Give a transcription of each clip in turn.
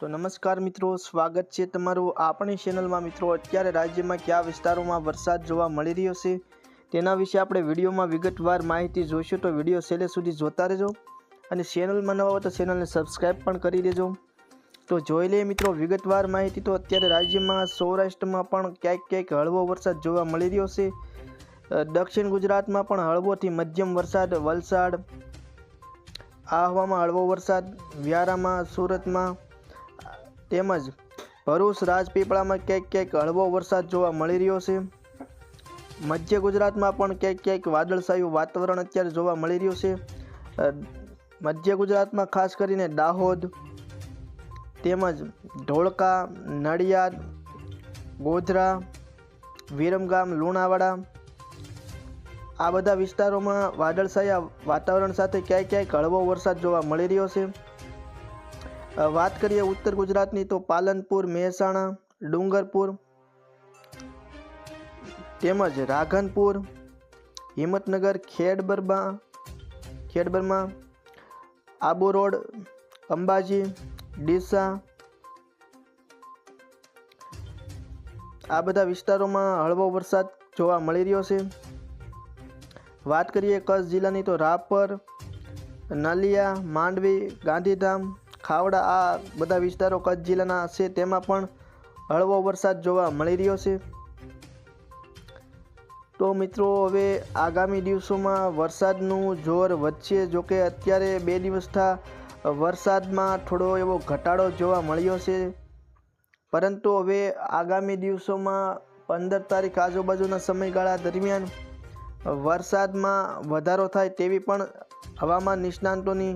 તો નમસ્કાર મિત્રો, સ્વાગત છે તમારું આપણી ચેનલમાં મિત્રો, અત્યારે રાજ્યમાં કયા વિસ્તારોમાં વરસાદ જોવા મળી રહ્યો છે, તેના વિશે આપણે વિડીયોમાં વિગતવાર માહિતી જોઈશું. તો વીડિયો છેલ્લે સુધી જોતા રહેજો અને ચેનલમાં નવા હો તો ચેનલને સબસ્ક્રાઈબ પણ કરી દેજો. તો જોઈ લઈએ મિત્રો, વિગતવાર માહિતી. તો અત્યારે રાજ્યમાં સૌરાષ્ટ્રમાં પણ ક્યાંક ક્યાંક હળવો વરસાદ જોવા મળી રહ્યો છે. દક્ષિણ ગુજરાતમાં પણ હળવોથી મધ્યમ વરસાદ, વલસાડ, આહવામાં હળવો વરસાદ, વ્યારામાં, સુરતમાં તેમજ ભરૂચ રાજપીપળામાં ક્યાંક ક્યાંક હળવો વરસાદ જોવા મળી રહ્યો છે. મધ્ય ગુજરાતમાં પણ ક્યાંક ક્યાંક વાદળછાયું વાતાવરણ અત્યારે જોવા મળી રહ્યું છે. મધ્ય ગુજરાતમાં ખાસ કરીને દાહોદ તેમજ ધોળકા, નડિયાદ, ગોધરા, વિરમગામ, લુણાવાડા આ બધા વિસ્તારોમાં વાદળછાયા વાતાવરણ સાથે ક્યાંક ક્યાંક હળવો વરસાદ જોવા મળી રહ્યો છે. વાત કરીએ ઉત્તર ગુજરાતની તો પાલનપુર, મહેસાણા, ડુંગરપુર, તેમજ રાધનપુર, હિંમતનગર ખેડબરમાં ખેડબરમાં, આબુ રોડ, અંબાજી, ડીસા, આ બધા વિસ્તારોમાં હળવો વરસાદ જોવા મળી રહ્યો છે. વાત કરીએ કચ્છ જિલ્લાની તો રાપર, નલિયા, માંડવી, ગાંધીધામ ખાવડા આ બધા વિસ્તારો કચ્છ જિલ્લાના છે, તેમાં પણ હળવો વરસાદ જોવા મળી રહ્યો છે. તો મિત્રો, હવે આગામી દિવસોમાં વરસાદનું જોર વધશે જોકે અત્યારે બે દિવસથી વરસાદમાં થોડો એવો ઘટાડો જોવા મળ્યો છે. પરંતુ હવે આગામી દિવસોમાં પંદર તારીખ આજુબાજુના સમયગાળા દરમિયાન વરસાદમાં વધારો થાય તેવી પણ હવામાન નિષ્ણાંતોની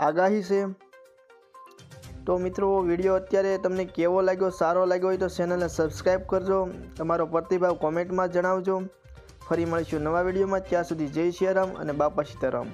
આગાહી છે. તો મિત્રો, વીડિયો અત્યારે તમને કેવો લાગ્યો, સારો લાગ્યો હોય તો ચેનલને સબસ્ક્રાઈબ કરજો. તમારો પ્રતિભાવ કોમેન્ટમાં જણાવજો. ફરી મળીશું નવા વિડીયોમાં. ત્યાં સુધી જય સિયારામ અને બાપા સીતારામ.